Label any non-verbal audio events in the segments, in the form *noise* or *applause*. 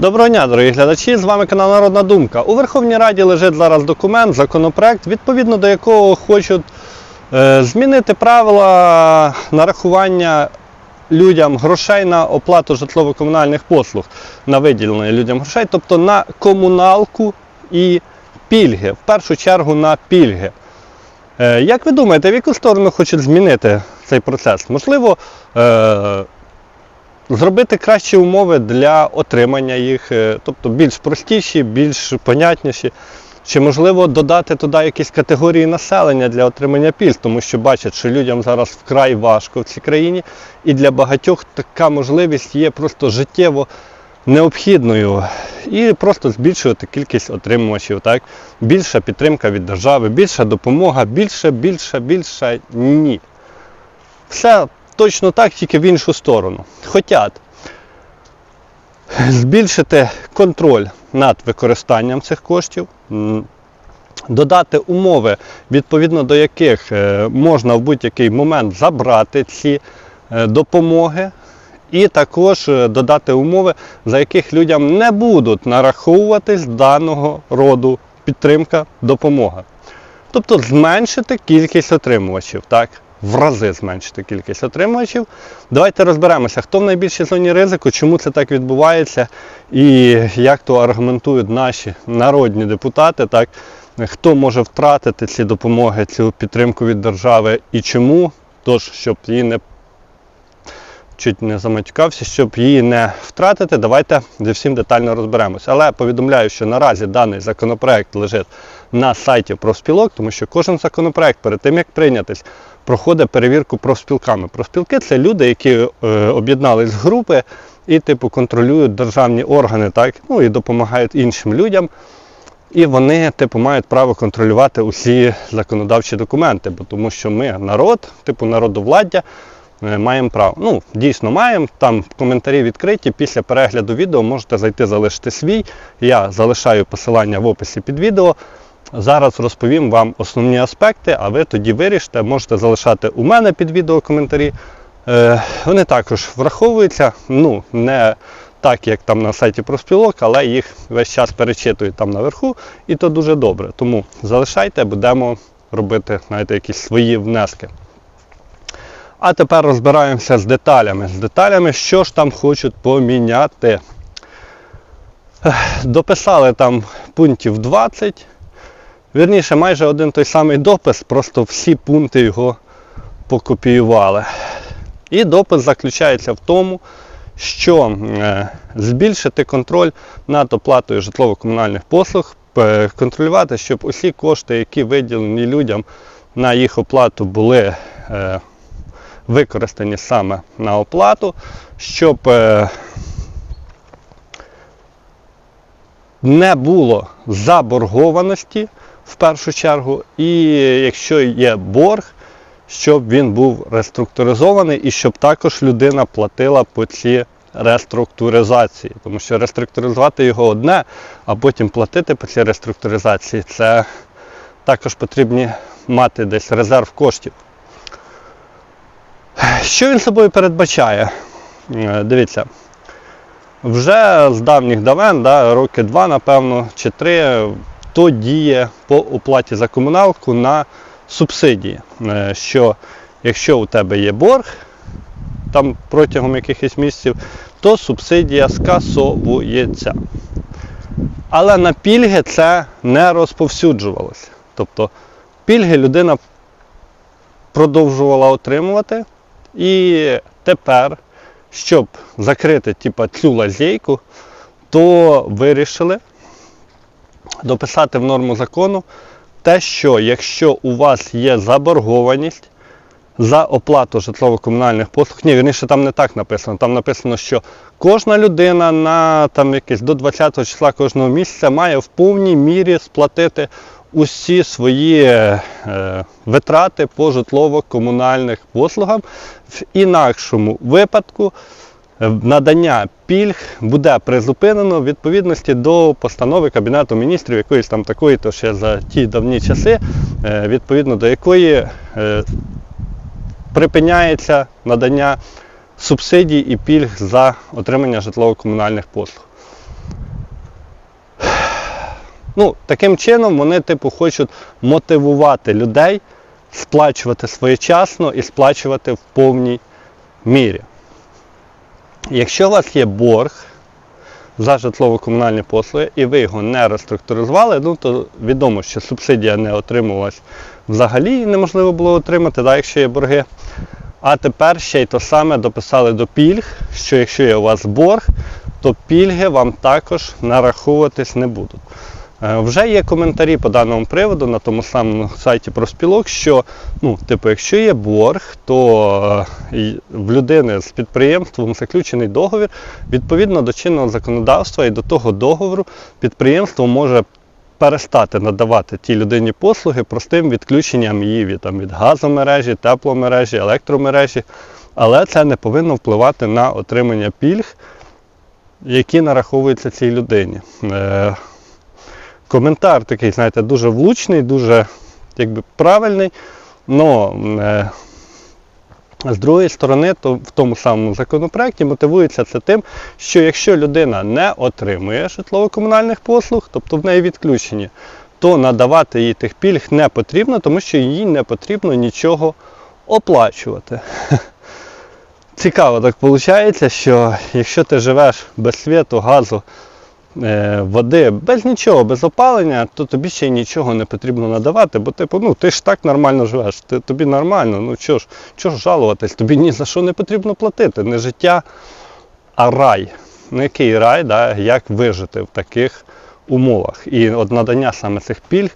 Доброго дня, дорогі глядачі! З вами канал Народна Думка. У Верховній Раді лежить зараз документ, законопроект, відповідно до якого хочуть е, змінити правила нарахування людям грошей на оплату житлово-комунальних послуг, на виділення людям грошей, тобто на комуналку і пільги. В першу чергу на пільги. Е, Як ви думаєте, в яку сторону хочуть змінити цей процес? Можливо, е, зробити кращі умови для отримання їх, е, тобто більш простіші, більш понятніші. Чи можливо додати туди якісь категорії населення для отримання пільг, тому що бачать, що людям зараз вкрай важко в цій країні, і для багатьох така можливість є просто життєво необхідною. І просто збільшувати кількість отримувачів. Так? Більша підтримка від держави, більша допомога, більше, більше, більше ні. Все точно так, тільки в іншу сторону. Хотять збільшити контроль над використанням цих коштів, додати умови, відповідно до яких е, можна в будь-який момент забрати ці е, допомоги, і також е, додати умови, за яких людям не будуть нараховуватись даного роду підтримка, допомога. Тобто зменшити кількість отримувачів, так? В рази зменшити кількість отримувачів. Давайте розберемося, хто в найбільшій зоні ризику, чому це так відбувається, і як то аргументують наші народні депутати, так? хто може втратити ці допомоги, цю підтримку від держави і чому. Тож, щоб її не чуть не заматюкався, щоб її не втратити, давайте зі всім детально розберемося. Але повідомляю, що наразі даний законопроект лежить на сайті профспілок, тому що кожен законопроект перед тим, як прийнятись, проходить перевірку профспілками. Профспілки це люди, які е, об'єднались в групи і типу контролюють державні органи, так, ну і допомагають іншим людям. І вони, типу, мають право контролювати усі законодавчі документи, бо тому що ми народ, типу народовладдя, е, маємо право. Ну, дійсно маємо. Там коментарі відкриті. Після перегляду відео можете зайти залишити свій. Я залишаю посилання в описі під відео. Зараз розповім вам основні аспекти, а ви тоді вирішите, можете залишати у мене під відео коментарі. Е, вони також враховуються, ну, не так, як там на сайті профспілок, але їх весь час перечитують там наверху, і то дуже добре. Тому залишайте, будемо робити знаєте, якісь свої внески. А тепер розбираємося з деталями. З деталями, що ж там хочуть поміняти. Дописали там пунктів 20. Вірніше, майже один той самий допис, просто всі пункти його покопіювали. І допис заключається в тому, що е, збільшити контроль над оплатою житлово-комунальних послуг, контролювати, щоб усі кошти, які виділені людям на їх оплату, були е, використані саме на оплату, щоб е, не було заборгованості в першу чергу, і якщо є борг, щоб він був реструктуризований і щоб також людина платила по цій реструктуризації. Тому що реструктуризувати його одне, а потім платити по цій реструктуризації, це також потрібні мати десь резерв коштів. Що він собою передбачає? Е, Дивіться, вже з давніх давен, да, роки два, напевно, чи три, то діє по оплаті за комуналку на субсидії. Е, Що якщо у тебе є борг там протягом якихось місяців, то субсидія скасовується. Але на пільги це не розповсюджувалося. Тобто пільги людина продовжувала отримувати. І тепер, щоб закрити типа, цю лазейку, то вирішили дописати в норму закону те, що якщо у вас є заборгованість за оплату житлово-комунальних послуг, ні, вірніше там не так написано. Там написано, що кожна людина на там якесь до 20 числа кожного місяця має в повній мірі сплатити усі свої е, витрати по житлово-комунальних послугам. В інакшому випадку надання пільг буде призупинено в відповідності до постанови Кабінету міністрів якоїсь там такої, то ще за ті давні часи, е, відповідно до якої е, припиняється надання субсидій і пільг за отримання житлово-комунальних послуг. Ну, таким чином вони, типу, хочуть мотивувати людей сплачувати своєчасно і сплачувати в повній мірі. Якщо у вас є борг за житлово-комунальні послуги і ви його не реструктуризували, ну то відомо, що субсидія не отримувалась взагалі і неможливо було отримати, да, якщо є борги. А тепер ще й то саме дописали до пільг, що якщо є у вас борг, то пільги вам також нараховуватись не будуть. Е, Вже є коментарі по даному приводу на тому самому сайті профспілок, що ну, типу, якщо є борг, то е, в людини з підприємством заключений договір, відповідно до чинного законодавства і до того договору підприємство може перестати надавати тій людині послуги простим відключенням її від, там, від газомережі, тепломережі, електромережі, але це не повинно впливати на отримання пільг, які нараховуються цій людині. Коментар такий, знаєте, дуже влучний, дуже якби, правильний. Но е, з другої сторони, то в тому самому законопроекті мотивується це тим, що якщо людина не отримує житлово-комунальних послуг, тобто в неї відключені, то надавати їй тих пільг не потрібно, тому що їй не потрібно нічого оплачувати. *laughs* Цікаво так виходить, що якщо ти живеш без світу, газу, води, без нічого, без опалення, то тобі ще нічого не потрібно надавати, бо типу, ну ти ж так нормально живеш, ти, тобі нормально, ну чого ж, чого ж жалуватись, тобі ні за що не потрібно платити. Не життя, а рай. Ну який рай, да, як вижити в таких умовах. І от надання саме цих пільг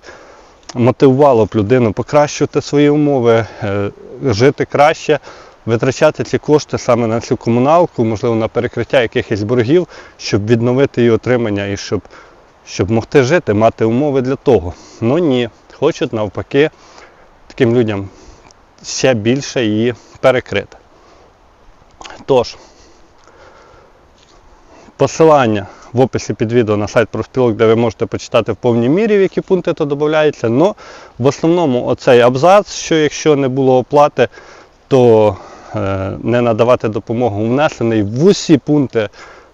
мотивувало б людину покращувати свої умови, е, жити краще, витрачати ці кошти саме на цю комуналку, можливо, на перекриття якихось боргів, щоб відновити її отримання і щоб, щоб могти жити, мати умови для того. Ну ні, хочуть навпаки таким людям ще більше її перекрити. Тож, посилання в описі під відео на сайт профспілок, де ви можете почитати в повній мірі, в які пункти то додається. Но в основному оцей абзац, що якщо не було оплати, то не надавати допомогу внесений в усі пункти,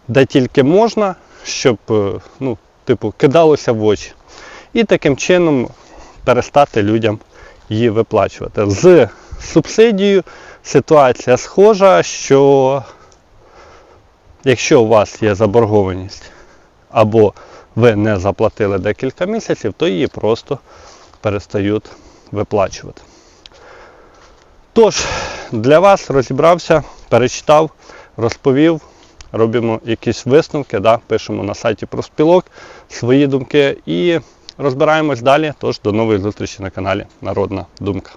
де тільки можна, щоб е, ну, типу, кидалося в очі. І таким чином перестати людям її виплачувати. З субсидією ситуація схожа, що якщо у вас є заборгованість або ви не заплатили декілька місяців, то її просто перестають виплачувати. Тож, для вас розібрався, перечитав, розповів, робимо якісь висновки, да, пишемо на сайті про спілок свої думки і розбираємось далі. Тож до нової зустрічі на каналі Народна Думка.